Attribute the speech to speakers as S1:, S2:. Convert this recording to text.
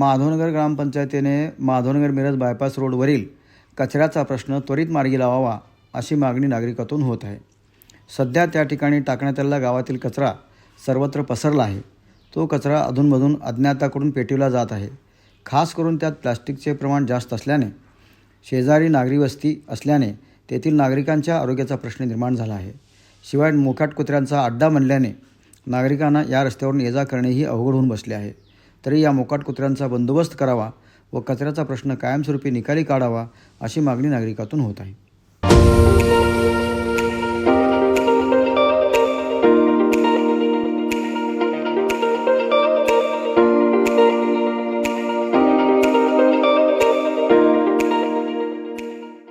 S1: माधवनगर ग्रामपंचायतीने माधवनगर मिरज बायपास रोडवरील कचऱ्याचा प्रश्न त्वरित मार्गी लावावा अशी मागणी नागरिकातून होत आहे. सध्या त्या ठिकाणी टाकण्यात आलेला गावातील कचरा सर्वत्र पसरला आहे. तो कचरा अधूनमधून अज्ञाताकडून पेटविला जात आहे. खास करून त्यात प्लास्टिकचे प्रमाण जास्त असल्याने शेजारी नागरी वस्ती असल्याने तेथील नागरिकांच्या आरोग्याचा प्रश्न निर्माण झाला आहे. शिवाय मोकाट कुत्र्यांचा अड्डा म्हणल्याने नागरिकांना या रस्त्यावरून ये जा करणेही अवघड होऊन बसले आहे. तरी या मोकाट कुत्र्यांचा बंदोबस्त करावा व कचऱ्याचा प्रश्न कायमस्वरूपी निकाली काढावा अशी मागणी नागरिकातून होत आहे.